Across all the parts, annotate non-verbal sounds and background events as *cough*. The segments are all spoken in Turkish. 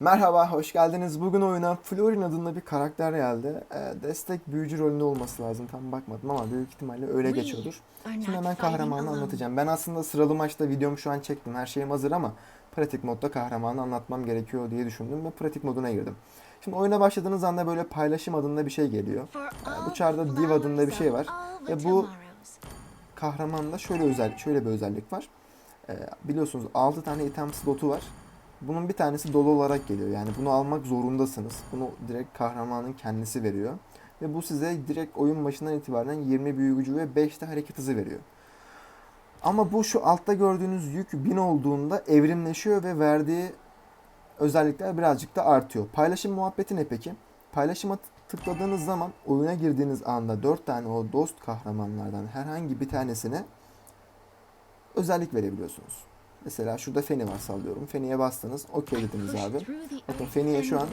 Merhaba, hoş geldiniz. Bugün oyuna Florin adında bir karakter geldi. Ee, destek büyücü rolünde olması lazım. Tam bakmadım ama büyük ihtimalle öyle geçiyordur. Şimdi hemen kahramanı anlatacağım. Ben aslında sıralı maçta videomu şu an çektim. Her şeyim hazır ama pratik modda kahramanı anlatmam gerekiyor diye düşündüm ve pratik moduna girdim. Şimdi oyuna başladığınız anda böyle paylaşım adında bir şey geliyor. bu çarda div adında bir şey var Ve bu Kahramanda şöyle özel, şöyle bir özellik var. Ee, biliyorsunuz 6 tane item slotu var. Bunun bir tanesi dolu olarak geliyor. Yani bunu almak zorundasınız. Bunu direkt kahramanın kendisi veriyor. Ve bu size direkt oyun başından itibaren 20 büyü gücü ve 5 de hareket hızı veriyor. Ama bu şu altta gördüğünüz yük 1000 olduğunda evrimleşiyor ve verdiği özellikler birazcık da artıyor. Paylaşım muhabbeti ne peki? Paylaşıma tıkladığınız zaman oyuna girdiğiniz anda 4 tane o dost kahramanlardan herhangi bir tanesine özellik verebiliyorsunuz. Mesela şurada Feni var sallıyorum. Feni'ye bastınız. Okey dediniz abi. Bakın Feni'ye şu an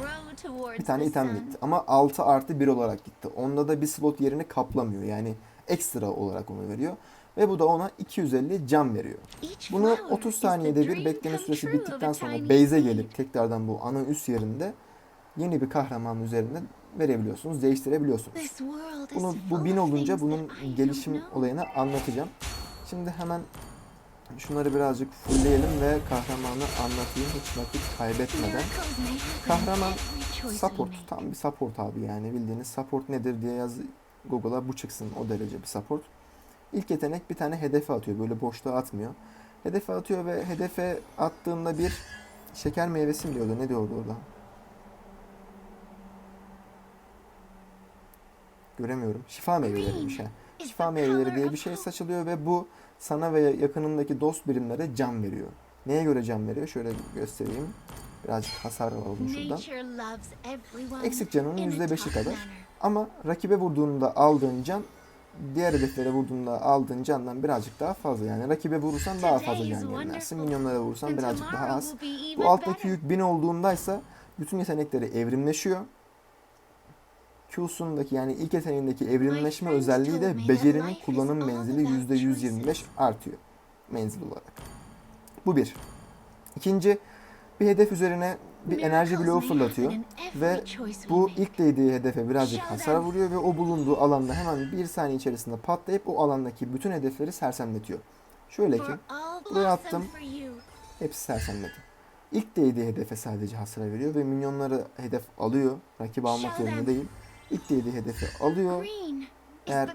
Bir tane item gitti. Ama 6 artı 1 olarak gitti. Onda da bir slot yerini kaplamıyor. Yani ekstra olarak onu veriyor. Ve bu da ona 250 can veriyor. Bunu 30 saniyede bir bekleme süresi bittikten sonra base'e gelip tekrardan bu ana üst yerinde yeni bir kahraman üzerinde verebiliyorsunuz, değiştirebiliyorsunuz. Bunu bu 1000 olunca bunun gelişim olayını anlatacağım. Şimdi hemen şunları birazcık fullleyelim ve kahramanı anlatayım hiç vakit kaybetmeden. Kahraman Support, tam bir support abi yani bildiğiniz support nedir diye yaz Google'a bu çıksın o derece bir support. İlk yetenek bir tane hedefe atıyor böyle boşluğa atmıyor. Hedefe atıyor ve hedefe attığında bir şeker meyvesi mi diyordu ne diyordu orada? Göremiyorum. Şifa meyveleriymiş ha. Şifa meyveleri diye bir şey saçılıyor ve bu sana ve yakınındaki dost birimlere can veriyor. Neye göre can veriyor? Şöyle göstereyim. Birazcık hasar alalım şuradan. Eksik canının %5'i kadar. Ama rakibe vurduğunda aldığın can diğer hedeflere vurduğunda aldığın candan birazcık daha fazla. Yani rakibe vurursan daha fazla can yenilersin. Minyonlara vurursan birazcık daha az. Bu alttaki yük 1000 olduğundaysa bütün yetenekleri evrimleşiyor. Q'sundaki yani ilk yeteneğindeki evrimleşme özelliği de becerinin kullanım menzili %125 artıyor menzil olarak. Bu bir. İkinci bir hedef üzerine bir enerji bloğu fırlatıyor ve bu ilk değdiği hedefe birazcık hasar vuruyor ve o bulunduğu alanda hemen bir saniye içerisinde patlayıp o alandaki bütün hedefleri sersemletiyor. Şöyle ki buraya attım. hepsi sersemledi. İlk değdiği hedefe sadece hasar veriyor ve minyonları hedef alıyor. Rakip almak zorunda değil. İlk değdiği hedefi alıyor. Eğer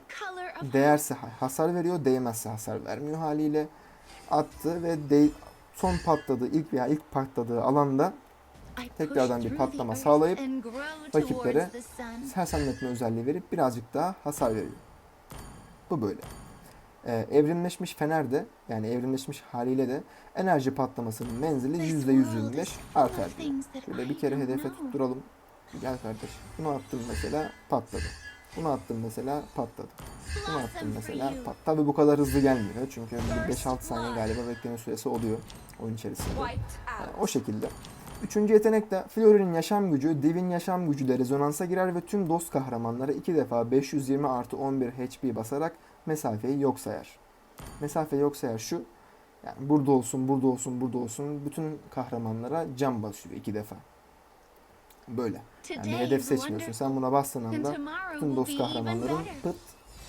Değerse ha- hasar veriyor, değmezse hasar vermiyor haliyle. Attı ve de- son patladığı ilk veya ilk patladığı alanda tekrardan bir patlama sağlayıp rakiplere sersemletme özelliği verip birazcık daha hasar veriyor. Bu böyle. Ee, evrimleşmiş fener de yani evrimleşmiş haliyle de enerji patlamasının menzili %125 artar. Şöyle bir kere hedefe tutturalım. Gel kardeş. Bunu attım mesela patladı. Bunu attım mesela patladı. Bunu attım mesela pat. Tabi bu kadar hızlı gelmiyor. Çünkü bir 5-6 saniye galiba bekleme süresi oluyor oyun içerisinde. Yani o şekilde. Üçüncü yetenek de Flora'nın yaşam gücü, Div'in yaşam gücü de rezonansa girer ve tüm dost kahramanlara iki defa 520 artı 11 HP basarak mesafeyi yok sayar. Mesafe yok sayar şu, yani burada olsun, burada olsun, burada olsun bütün kahramanlara cam basıyor iki defa. Böyle. Yani hedef seçmiyorsun. Sen buna bastığın anda bütün dost kahramanların pıt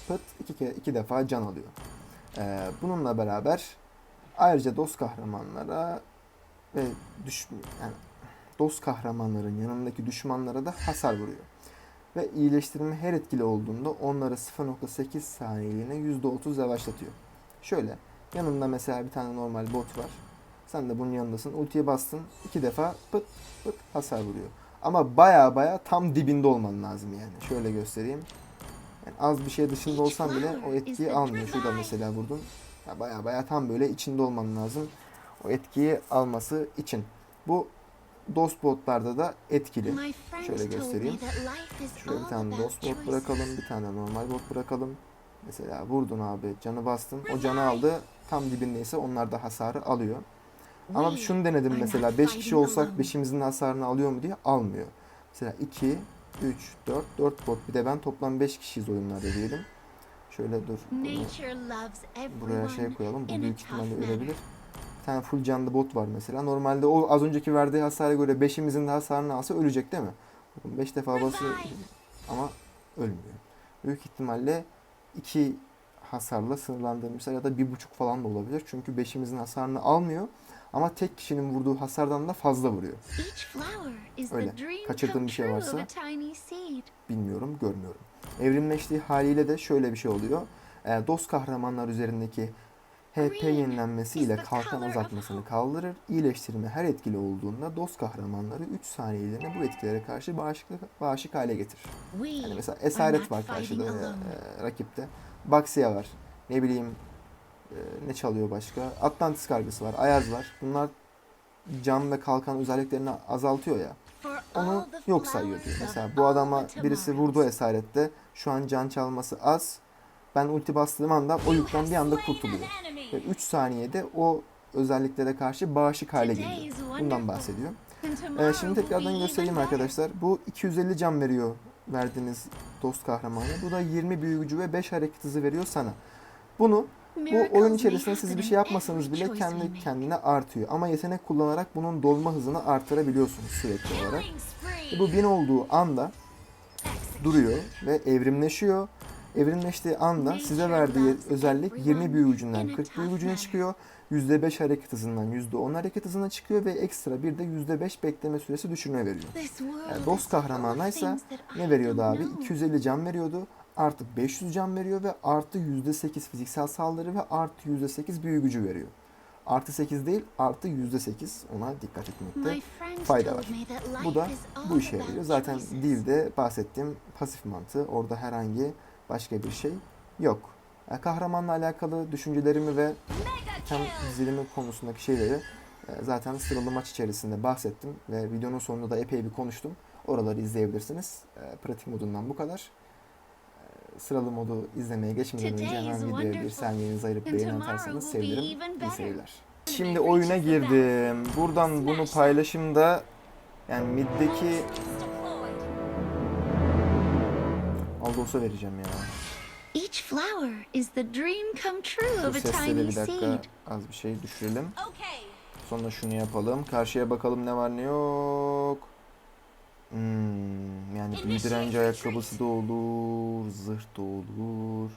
pıt iki, kere, iki defa can alıyor. Ee, bununla beraber ayrıca dost kahramanlara ve düş yani dost kahramanların yanındaki düşmanlara da hasar vuruyor. Ve iyileştirme her etkili olduğunda onları 0.8 saniyeliğine %30 yavaşlatıyor. Şöyle yanında mesela bir tane normal bot var. Sen de bunun yanındasın. Ultiye bastın. iki defa pıt pıt hasar vuruyor. Ama baya baya tam dibinde olman lazım yani. Şöyle göstereyim. Yani az bir şey dışında olsan bile o etkiyi almıyor. Şurada mesela vurdun. Ya baya baya tam böyle içinde olman lazım. O etkiyi alması için. Bu dost botlarda da etkili. Şöyle göstereyim. Şuraya bir tane dost bot bırakalım. Bir tane normal bot bırakalım. Mesela vurdun abi canı bastın. O canı aldı. Tam dibindeyse onlar da hasarı alıyor. Ama şunu denedim mesela 5 kişi olsak 5'imizin hasarını alıyor mu diye almıyor. Mesela 2, 3, 4, 4 bot bir de ben toplam 5 kişiyiz oyunlarda diyelim. Şöyle dur. buraya şey koyalım. Bu büyük ihtimalle ölebilir. Bir tane full canlı bot var mesela. Normalde o az önceki verdiği hasara göre 5'imizin de hasarını alsa ölecek değil mi? 5 defa basıyor ama ölmüyor. Büyük ihtimalle 2 hasarla sınırlandırmışlar ya da 1.5 falan da olabilir. Çünkü 5'imizin hasarını almıyor ama tek kişinin vurduğu hasardan da fazla vuruyor. Öyle. Kaçırdığım bir şey varsa- bilmiyorum, görmüyorum. Evrimleştiği haliyle de şöyle bir şey oluyor. Ee, dost kahramanlar üzerindeki HP yenilenmesi ile kalkan azaltmasını kaldırır. İyileştirme her etkili olduğunda dost kahramanları 3 saniyeliğine bu etkilere karşı bağışıklık, bağışık hale getirir. Yani mesela are Esaret var karşıda e, rakipte. Baxia var. Ne bileyim e, ne çalıyor başka? Atlantis kargısı var. Ayaz var. Bunlar cam ve kalkan özelliklerini azaltıyor ya. Onu yok sayıyor diyor. Mesela bu adama birisi vurdu esarette. Şu an can çalması az. Ben ulti bastığım anda o yükten bir anda kurtuluyor. Ve 3 saniyede o özelliklere karşı bağışık hale geliyor. Bundan bahsediyor. Ee, şimdi tekrardan göstereyim arkadaşlar. Bu 250 can veriyor verdiğiniz dost kahramanı. Bu da 20 büyü gücü ve 5 hareket hızı veriyor sana. Bunu bu oyun içerisinde siz bir şey yapmasanız bile kendi kendine artıyor. Ama yetenek kullanarak bunun dolma hızını artırabiliyorsunuz sürekli olarak. E bu 1000 olduğu anda duruyor ve evrimleşiyor. Evrimleştiği anda size verdiği özellik 20 büyü gücünden 40 büyü gücüne çıkıyor. %5 hareket hızından %10 hareket hızına çıkıyor ve ekstra bir de %5 bekleme süresi düşürme veriyor. Yani dost I ne veriyordu abi? know. 250 can veriyordu. Artı 500 can veriyor ve artı %8 fiziksel saldırı ve artı %8 büyü gücü veriyor. Artı 8 değil artı %8 ona dikkat etmekte. Fayda var. Bu da bu işe yarıyor. Zaten dilde bahsettiğim pasif mantığı. Orada herhangi başka bir şey yok. Yani kahramanla alakalı düşüncelerimi ve item dizilimi konusundaki şeyleri e, zaten sıralı maç içerisinde bahsettim ve videonun sonunda da epey bir konuştum. Oraları izleyebilirsiniz. E, Pratik modundan bu kadar. Sıralı modu izlemeye geçmeden önce hemen videoya bir saniyenizi ayırıp beğeni atarsanız sevinirim. İyi seyirler. Şimdi oyuna girdim. Buradan bunu paylaşımda yani middeki Aldos'a vereceğim ya. Each flower is the dream come true of a tiny bir dakika seed. az bir şey düşürelim. Sonra şunu yapalım. Karşıya bakalım ne var ne yok. Hmm, yani büyü direnci ayakkabısı da olur. Zırh da olur.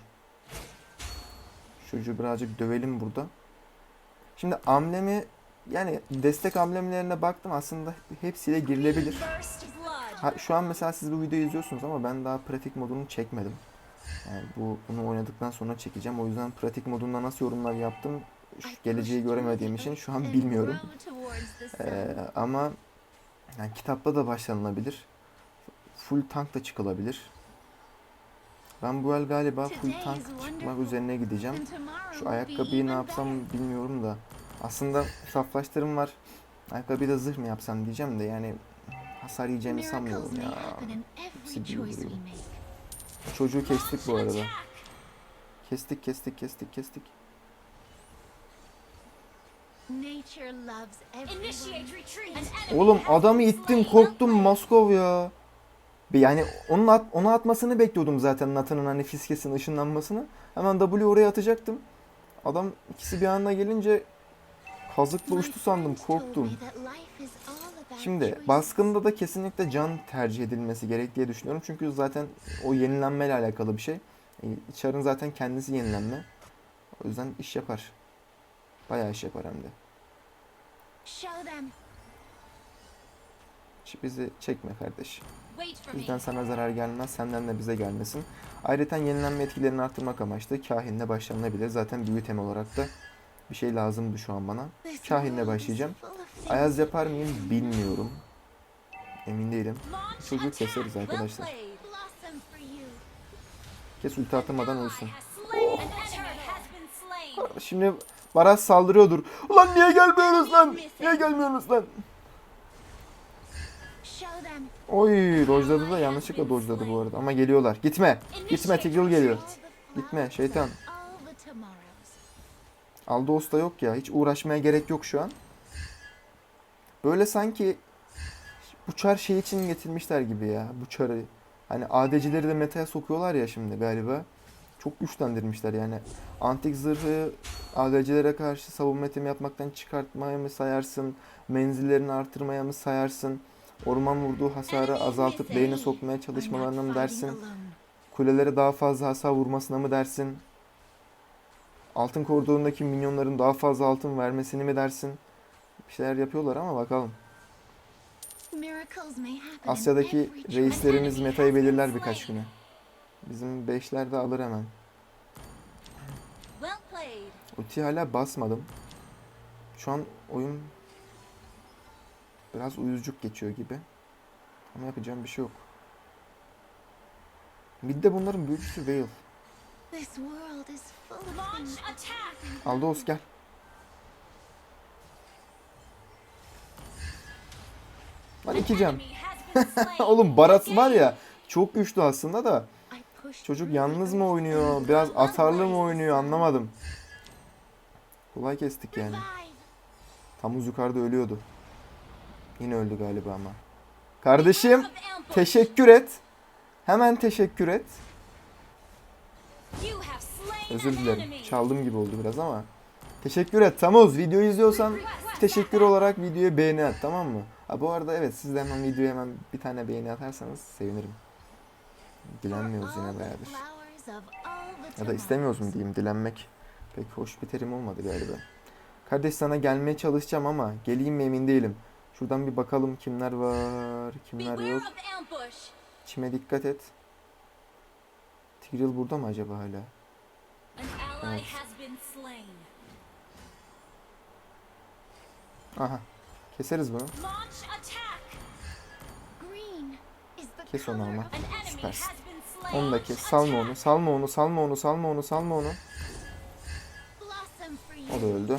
Çocuğu birazcık dövelim burada. Şimdi amblemi yani destek amblemlerine baktım aslında hepsiyle girilebilir. Ha, şu an mesela siz bu videoyu izliyorsunuz ama ben daha pratik modunu çekmedim. Yani bu bunu oynadıktan sonra çekeceğim. O yüzden pratik modunda nasıl yorumlar yaptım şu geleceği göremediğim için şu an bilmiyorum. Ee, ama yani kitapta da başlanılabilir. Full tank da çıkılabilir. Ben bu el galiba full tank çıkmak üzerine gideceğim. Şu ayakkabıyı ne yapsam bilmiyorum da. Aslında saflaştırım var. Ayakkabıyı da zırh mı yapsam diyeceğim de yani hasar yiyeceğimi sanmıyorum ya. Çocuğu kestik bu arada. Kestik kestik kestik kestik. Initiate retreat. Oğlum adamı ittim korktum Moskov ya. Yani onun at, onu atmasını bekliyordum zaten Nathan'ın hani fiskesin ışınlanmasını. Hemen W oraya atacaktım. Adam ikisi bir anda gelince kazıkla uçtu sandım korktum. Şimdi baskında da kesinlikle can tercih edilmesi gerek diye düşünüyorum. Çünkü zaten o yenilenmeyle alakalı bir şey. E, Çarın zaten kendisi yenilenme. O yüzden iş yapar. Bayağı iş yapar hem de. Show them. Hiç bizi çekme kardeş. Bizden sana zarar gelmez, senden de bize gelmesin. Ayrıca yenilenme etkilerini arttırmak amaçlı kahinle başlanabilir. Zaten büyü tem olarak da bir şey lazımdı şu an bana. Kahinle başlayacağım. Ayaz yapar mıyım bilmiyorum. Emin değilim. Attack. keseriz arkadaşlar. Kes ulti atamadan been slain. Şimdi Baras saldırıyordur. Ulan niye gelmiyoruz lan? Niye gelmiyorsunuz lan? Oy dojladı da yanlışlıkla dojladı bu arada. Ama geliyorlar. Gitme. Gitme Tigreal geliyor. Gitme şeytan. Aldos da yok ya. Hiç uğraşmaya gerek yok şu an. Böyle sanki bu çar şey için getirmişler gibi ya. Bu çarı. Hani ADC'leri de meta'ya sokuyorlar ya şimdi galiba. Çok güçlendirmişler yani. Antik zırhı ADC'lere karşı savunma itemi yapmaktan çıkartmaya mı sayarsın? Menzillerini artırmaya mı sayarsın? Orman vurduğu hasarı azaltıp beyne sokmaya çalışmalarına mı dersin? Kulelere daha fazla hasar vurmasına mı dersin? Altın koridorundaki minyonların daha fazla altın vermesini mi dersin? Bir şeyler yapıyorlar ama bakalım. Asya'daki reislerimiz metayı belirler birkaç güne. Bizim beşler de alır hemen. Ulti hala basmadım. Şu an oyun biraz uyuzcuk geçiyor gibi. Ama yapacağım bir şey yok. Mid'de bunların büyücüsü Veil. Aldos gel. Lan iki can. *laughs* Oğlum Barat var ya çok güçlü aslında da çocuk yalnız mı oynuyor biraz atarlı mı oynuyor anlamadım. Kolay kestik yani. Tamuz yukarıda ölüyordu. Yine öldü galiba ama. Kardeşim teşekkür et. Hemen teşekkür et. Özür dilerim. Çaldım gibi oldu biraz ama. Teşekkür et Tamuz. Videoyu izliyorsan teşekkür olarak videoya beğeni at tamam mı? Ha, bu arada evet siz de hemen videoya hemen bir tane beğeni atarsanız sevinirim. Dilenmiyoruz yine bayağıdır. Ya da istemiyoruz mu diyeyim dilenmek. Pek hoş bir terim olmadı galiba. Kardeş sana gelmeye çalışacağım ama geleyim mi emin değilim. Şuradan bir bakalım kimler var, kimler yok. of ambush. Çime dikkat et. Tigreal burada mı acaba hala? Evet. Aha. Keseriz bunu. Kes onu ama. Of Süpersin. Launch Salma onu. Salma onu. Salma onu. Salma onu. Salma onu. O da öldü.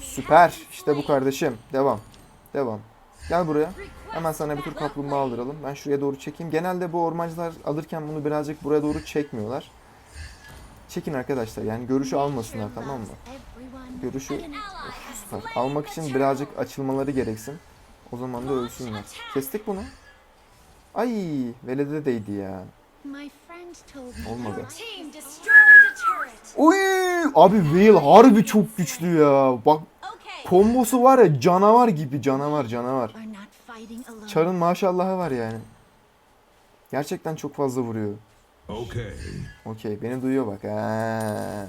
Süper. İşte bu kardeşim. Devam. Devam. Gel buraya. Hemen sana bir well kaplumbağa aldıralım. Ben şuraya doğru çekeyim. Genelde bu ormancılar alırken bunu birazcık buraya doğru çekmiyorlar. Çekin arkadaşlar. Yani görüşü almasınlar tamam mı? Görüşü has süper. Almak için birazcık açılmaları gereksin. O zaman da ölsünler. Kestik bunu. Ay, velede değdi ya. Olmadı. Uy, abi Veil harbi çok güçlü ya. Bak kombosu var ya canavar gibi canavar canavar. Çarın maşallahı var yani. Gerçekten çok fazla vuruyor. Okay. Okey beni duyuyor bak. Ha.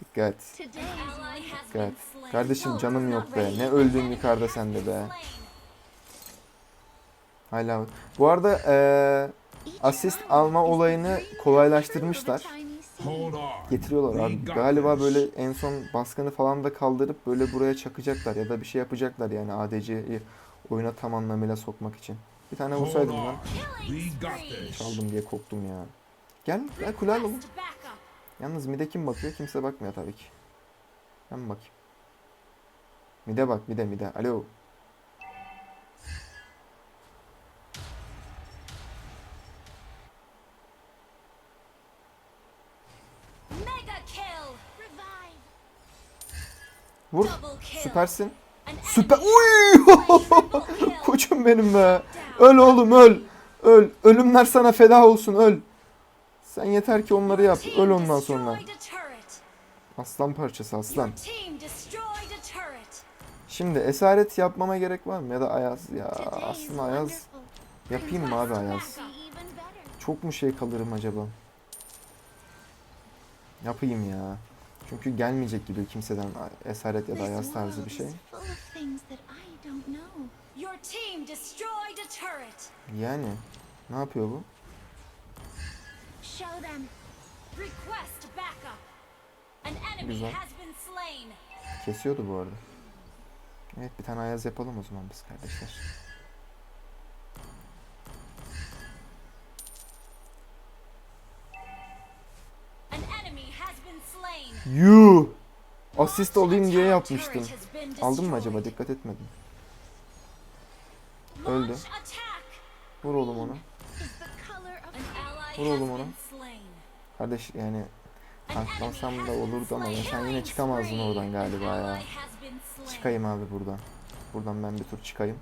Dikkat. Dikkat. Kardeşim canım yok be. Ne öldün yukarıda sende be. Hala. Bu arada Each asist alma olayını kolaylaştırmışlar. Getiriyorlar abi. Galiba böyle en son baskını falan da kaldırıp böyle buraya çakacaklar ya da bir şey yapacaklar yani ADC'yi oyuna tam anlamıyla sokmak için. Bir tane vursaydım lan. Çaldım diye korktum ya. Gel, gel kule alalım. Yalnız mide kim bakıyor? Kimse bakmıyor tabii ki. Ben bakayım. Mide bak, mide mide. Alo. Vur. Süpersin. Süper. Uy! *laughs* Koçum benim be. Öl oğlum öl. Öl. Ölümler sana feda olsun öl. Sen yeter ki onları yap. Öl ondan sonra. Aslan parçası aslan. Şimdi esaret yapmama gerek var mı? Ya da Ayaz. Ya aslında Ayaz. Yapayım mı abi Ayaz? Çok mu şey kalırım acaba? Yapayım ya. Çünkü gelmeyecek gibi kimseden esaret ya da ayaz tarzı bir şey. Yani ne yapıyor bu? Güzel. Kesiyordu bu arada. Evet bir tane ayaz yapalım o zaman biz kardeşler. Yuh! Asist olayım diye yapmıştım. Aldın mı acaba? Dikkat etmedim. Öldü. Vur oğlum ally Vur oğlum ona. Kardeş yani enemy da olurdu ama ya sen yine çıkamazdın oradan galiba ya. Çıkayım abi buradan. Buradan ben bir tur çıkayım.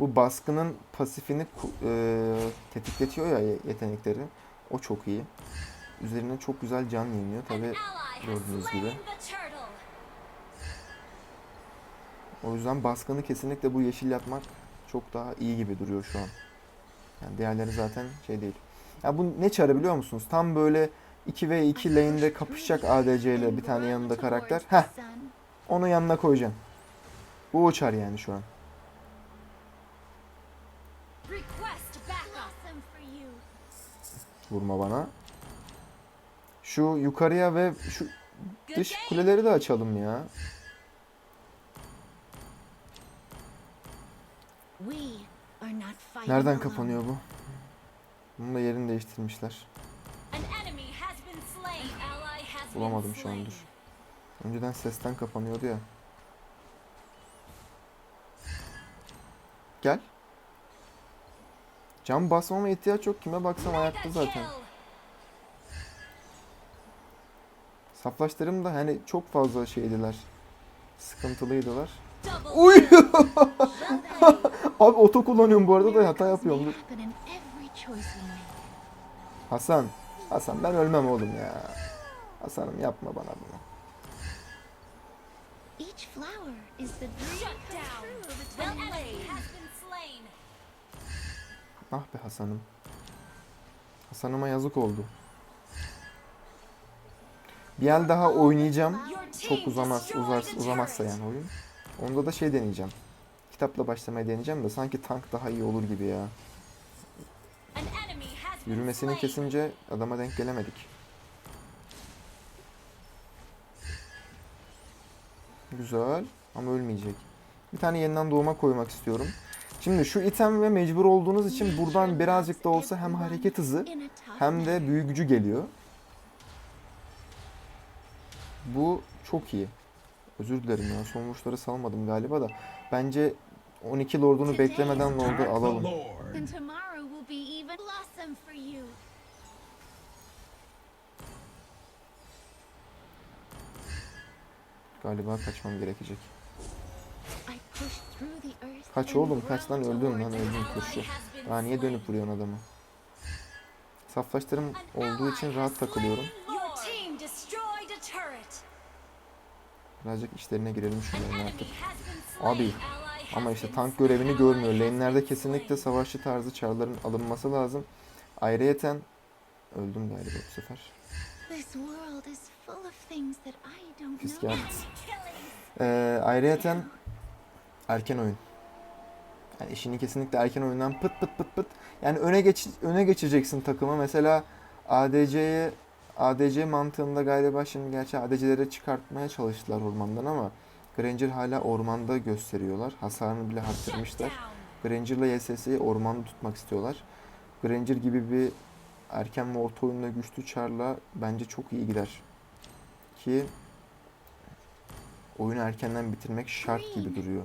Bu baskının pasifini e, tetikletiyor ya ye- yetenekleri. O çok iyi. Üzerine çok güzel can yayınlıyor. Tabi gördüğünüz gibi. O yüzden baskını kesinlikle bu yeşil yapmak çok daha iyi gibi duruyor şu an. Yani diğerleri zaten şey değil. Ya bu ne çarı biliyor musunuz? Tam böyle 2 ve 2 lane'de kapışacak ADC ile bir tane yanında karakter. Heh onu yanına koyacaksın. Bu o çar yani şu an. Vurma bana. Şu yukarıya ve şu dış kuleleri de açalım ya. Nereden kapanıyor bu? Bunun da yerini değiştirmişler. Bulamadım şu an dur. Önceden sesten kapanıyordu ya. Gel. Cam basmama ihtiyaç yok. Kime baksam ayakta zaten. kill. Saflaşlarım da hani çok fazla şeydiler. Sıkıntılıydılar. Uy! *laughs* Abi oto kullanıyorum bu arada da hata yapıyorum. Dur. Hasan. Hasan ben ölmem oğlum ya. Hasan'ım yapma bana bunu. Each flower is the dream come true. Ah be Hasan'ım. Hasan'ıma yazık oldu. Bir el daha oynayacağım. Çok uzamaz, uzar, uzamazsa yani oyun. Onda da şey deneyeceğim. Kitapla başlamayı deneyeceğim de sanki tank daha iyi olur gibi ya. Yürümesini kesince adama denk gelemedik. Güzel ama ölmeyecek. Bir tane yeniden doğuma koymak istiyorum. Şimdi şu item ve mecbur olduğunuz için buradan birazcık da olsa hem hareket hızı hem de büyü gücü geliyor. Bu çok iyi. Özür dilerim ya son vuruşları salmadım galiba da. Bence 12 lordunu beklemeden lordu alalım. Galiba kaçmam gerekecek. Kaç oğlum kaç lan öldün lan öldün kurşu. Daha niye dönüp vuruyorsun adamı? Saflaşlarım An olduğu için rahat takılıyorum. Birazcık işlerine girelim şunların enemy artık. Abi ama işte tank görevini görmüyor. Lane'lerde kesinlikle savaşçı tarzı çarların alınması lazım. Ayrıyeten öldüm galiba bu sefer. Pis geldi. Ee, ayrıyeten erken oyun. Yani işini kesinlikle erken oyundan pıt pıt pıt pıt. Yani öne geç öne geçeceksin takımı. Mesela ADC'ye ADC mantığında galiba şimdi gerçi ADC'leri çıkartmaya çalıştılar ormandan ama Granger hala ormanda gösteriyorlar. Hasarını bile arttırmışlar. Granger'la YSS'yi ormanda tutmak istiyorlar. Granger gibi bir erken ve orta oyunda güçlü Char'la bence çok iyi gider. Ki oyunu erkenden bitirmek şart gibi duruyor.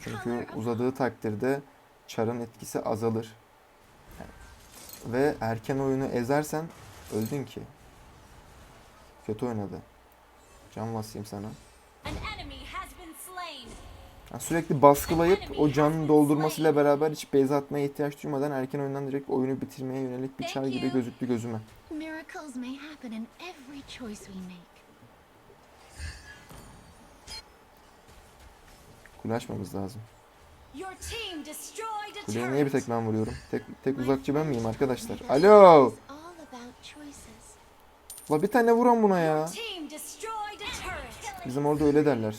Çünkü uzadığı takdirde Char'ın etkisi azalır. Ve erken oyunu ezersen öldün ki. Kötü oynadı. Can basayım sana. Yani sürekli baskılayıp o canını doldurmasıyla beraber hiç base atmaya ihtiyaç duymadan erken oyundan direkt oyunu bitirmeye yönelik bir çar gibi gözüktü gözüme. Kule açmamız lazım. Kuleye niye bir tek ben vuruyorum? Tek, tek uzakçı ben miyim arkadaşlar? Alo! La bir tane vuran buna ya. Bizim orada öyle derler.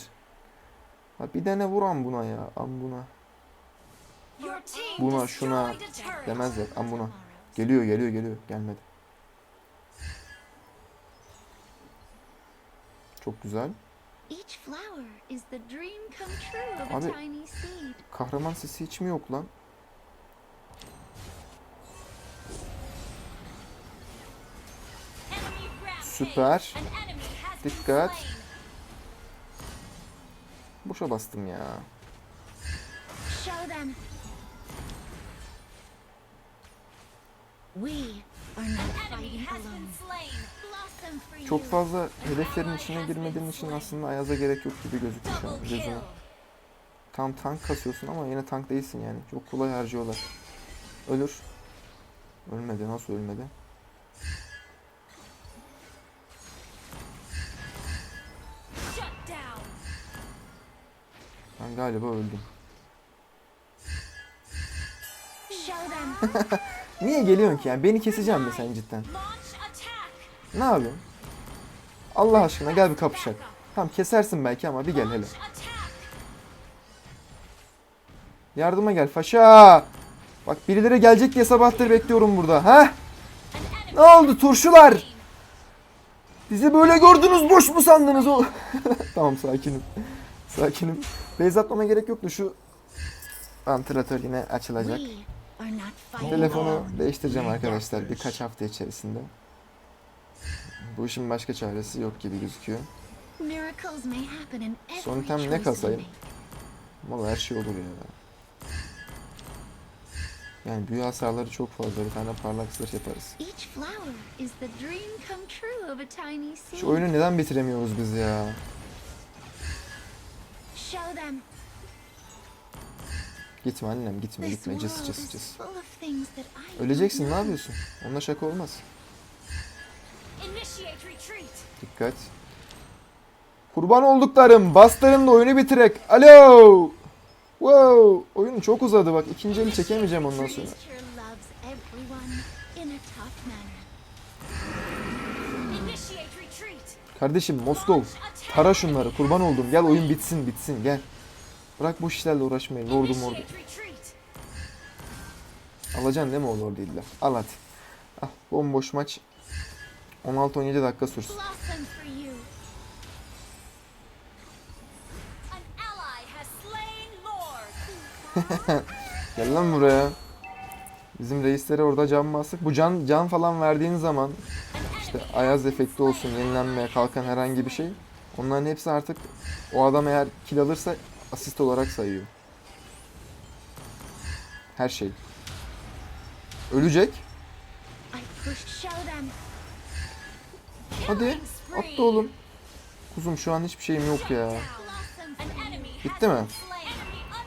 La bir tane vuran buna ya. Am buna. Buna, şuna. Demezler. Am buna. Geliyor geliyor geliyor. Gelmedi. Çok güzel. Abi-. Kahraman sesi hiç mi yok lan? Süper. Dikkat. Boşa bastım ya. Çok fazla hedeflerin içine girmediğin için aslında Ayaz'a gerek yok gibi gözüküyor şu an gözüme. Tam tank kasıyorsun ama yine tank değilsin yani. Çok kolay harcıyorlar. Ölür. Ölmedi. Nasıl ölmedi? Galiba öldüm. *laughs* Niye geliyorsun ki yani? Beni keseceğim mi sen cidden? Ne yapıyorsun? Allah aşkına gel bir kapışak. Tamam kesersin belki ama bir gel hele. Yardıma gel faşa. Bak birileri gelecek diye sabahtır bekliyorum burada. Ha? Ne oldu turşular? Bizi böyle gördünüz boş mu sandınız o? *laughs* tamam sakinim. Sakinim. Beyz atmama gerek yoktu şu vantilatör yine açılacak. Telefonu değiştireceğim arkadaşlar birkaç hafta içerisinde. Bu işin başka çaresi yok gibi gözüküyor. Son item ne kasayım? Ama her şey olur ya. Yani büyü hasarları çok fazla. Bir tane parlak zırh yaparız. Şu oyunu neden bitiremiyoruz biz ya? Show them. Gitme annem gitme gitme that I don't Öleceksin ne yapıyorsun? Onunla şaka olmaz. Dikkat. Kurban olduklarım bastırın da oyunu bitirek. Alo. Wow. Oyun çok uzadı bak. İkinci eli çekemeyeceğim ondan sonra. Kardeşim Moskov. Tara şunları kurban oldum. Gel oyun bitsin bitsin gel. Bırak bu işlerle uğraşmayı. Lordum ordu. Initiate retreat. Alacaksın değil mi o Lord değiller? Al hadi. Al bomboş maç. 16-17 dakika sürsün. *laughs* Gel lan buraya. Bizim reislere orada can bastık. Bu can can falan verdiğin zaman An işte ayaz efekti olsun, yenilenmeye kalkan herhangi bir şey. Onların hepsi artık o adam eğer kill alırsa asist olarak sayıyor. Her şey. Ölecek. Hadi. Atla oğlum. Kuzum şu an hiçbir şeyim yok ya. Bitti mi?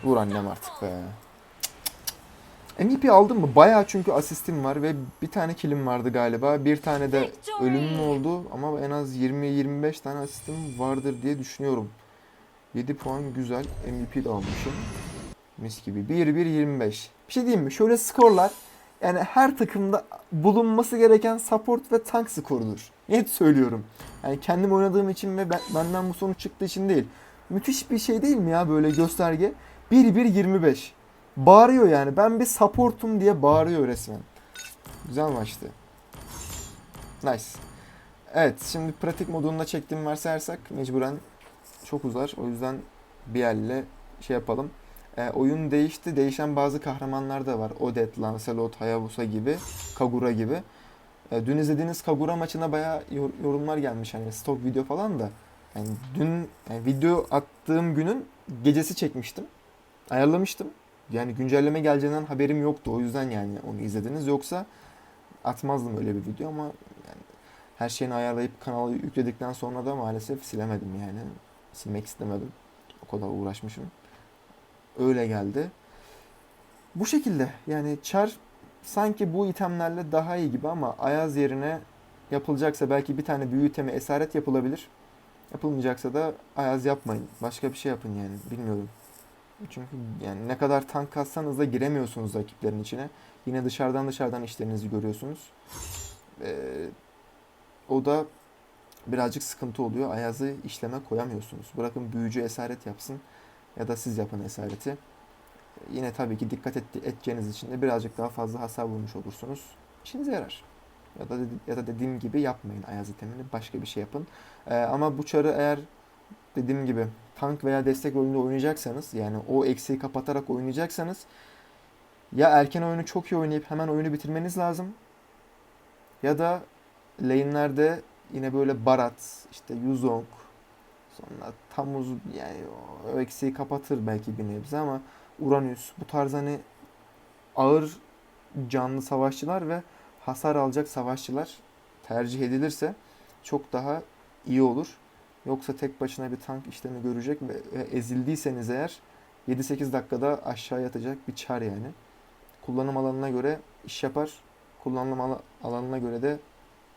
Vur annem artık be. MVP aldım mı? Bayağı çünkü asistim var ve bir tane killim vardı galiba. Bir tane de ölümüm oldu ama en az 20-25 tane asistim vardır diye düşünüyorum. 7 puan güzel. MVP de almışım. Mis gibi. 1-1-25. Bir şey diyeyim mi? Şöyle skorlar yani her takımda bulunması gereken support ve tank skorudur. Net söylüyorum. Yani kendim oynadığım için ve ben, benden bu sonuç çıktığı için değil. Müthiş bir şey değil mi ya böyle gösterge? 1-1-25. Bağırıyor yani. Ben bir supportum diye bağırıyor resmen. Güzel maçtı. Nice. Evet şimdi pratik modunda çektiğimi varsayarsak mecburen çok uzar. O yüzden bir elle şey yapalım. Ee, oyun değişti. Değişen bazı kahramanlar da var. Odette, Lancelot, Hayabusa gibi. Kagura gibi. Ee, dün izlediğiniz Kagura maçına yor- yorumlar gelmiş. Hani stok video falan da. Yani dün yani video attığım günün gecesi çekmiştim. Ayarlamıştım. Yani güncelleme geleceğinden haberim yoktu. O yüzden yani onu izlediniz. Yoksa atmazdım öyle bir video ama yani her şeyini ayarlayıp kanala yükledikten sonra da maalesef silemedim yani. Silmek istemedim. O kadar uğraşmışım. Öyle geldi. Bu şekilde yani çar sanki bu itemlerle daha iyi gibi ama ayaz yerine yapılacaksa belki bir tane büyü itemi esaret yapılabilir. Yapılmayacaksa da ayaz yapmayın. Başka bir şey yapın yani. Bilmiyorum. Çünkü yani ne kadar tank kassanız da giremiyorsunuz rakiplerin içine. Yine dışarıdan dışarıdan işlerinizi görüyorsunuz. Ee, o da birazcık sıkıntı oluyor. Ayazı işleme koyamıyorsunuz. Bırakın büyücü esaret yapsın ya da siz yapın esareti. Yine tabii ki dikkat et, edeceğiniz için de birazcık daha fazla hasar vurmuş olursunuz. İşinize yarar. Ya da ya da dediğim gibi yapmayın ayaz itemini. Başka bir şey yapın. Ee, ama bu çarı eğer dediğim gibi tank veya destek oyunda oynayacaksanız yani o eksiği kapatarak oynayacaksanız ya erken oyunu çok iyi oynayıp hemen oyunu bitirmeniz lazım ya da lane'lerde yine böyle Barat, işte Yuzong, sonra Tamuz yani o eksiği kapatır belki bir nebze ama Uranüs bu tarz hani ağır canlı savaşçılar ve hasar alacak savaşçılar tercih edilirse çok daha iyi olur. Yoksa tek başına bir tank işlemi görecek ve ezildiyseniz eğer 7-8 dakikada aşağı yatacak bir çar yani. Kullanım alanına göre iş yapar. Kullanım ala- alanına göre de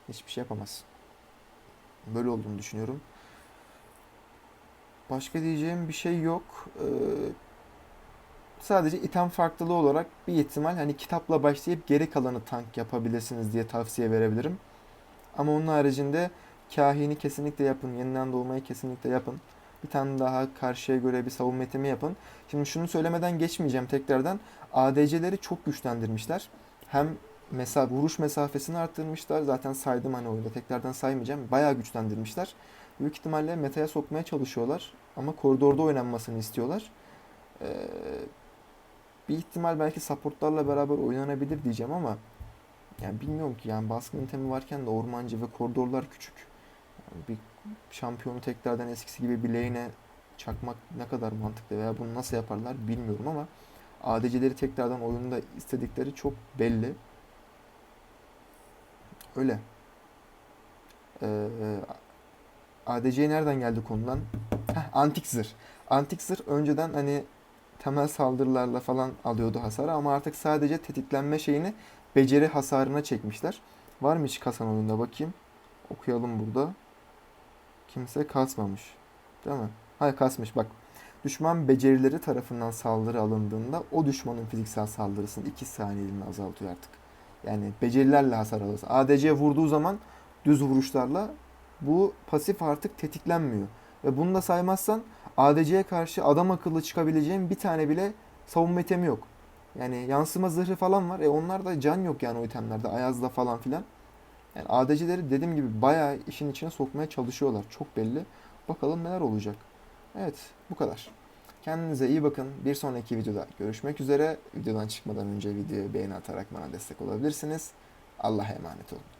hiçbir şey yapamaz. Böyle olduğunu düşünüyorum. Başka diyeceğim bir şey yok. Ee, sadece item farklılığı olarak bir ihtimal hani kitapla başlayıp geri kalanı tank yapabilirsiniz diye tavsiye verebilirim. Ama onun haricinde kahini kesinlikle yapın. Yeniden doğmayı kesinlikle yapın. Bir tane daha karşıya göre bir savunma itemi yapın. Şimdi şunu söylemeden geçmeyeceğim tekrardan. ADC'leri çok güçlendirmişler. Hem mesela vuruş mesafesini arttırmışlar. Zaten saydım hani oyunda tekrardan saymayacağım. Bayağı güçlendirmişler. Büyük ihtimalle metaya sokmaya çalışıyorlar. Ama koridorda oynanmasını istiyorlar. Ee, bir ihtimal belki supportlarla beraber oynanabilir diyeceğim ama yani bilmiyorum ki yani baskın itemi varken de ormancı ve koridorlar küçük. Yani bir şampiyonu tekrardan eskisi gibi lane'e çakmak ne kadar mantıklı veya bunu nasıl yaparlar bilmiyorum ama ADC'leri tekrardan oyunda istedikleri çok belli. Öyle. Ee, ADC'ye nereden geldi konudan? Heh, antik zırh. Antik zırh önceden hani temel saldırılarla falan alıyordu hasarı ama artık sadece tetiklenme şeyini beceri hasarına çekmişler. Var mı hiç kasan oyunda bakayım. Okuyalım burada. Kimse kasmamış. Değil mi? Hayır kasmış bak. Düşman becerileri tarafından saldırı alındığında o düşmanın fiziksel saldırısını 2 saniyeliğine azaltıyor artık. Yani becerilerle hasar alırsın. ADC vurduğu zaman düz vuruşlarla bu pasif artık tetiklenmiyor. Ve bunu da saymazsan ADC'ye karşı adam akıllı çıkabileceğin bir tane bile savunma itemi yok. Yani yansıma zırhı falan var. E onlar da can yok yani o itemlerde. Ayaz'da falan filan. Yani ADC'leri dediğim gibi bayağı işin içine sokmaya çalışıyorlar. Çok belli. Bakalım neler olacak. Evet bu kadar. Kendinize iyi bakın. Bir sonraki videoda görüşmek üzere. Videodan çıkmadan önce videoya beğeni atarak bana destek olabilirsiniz. Allah'a emanet olun.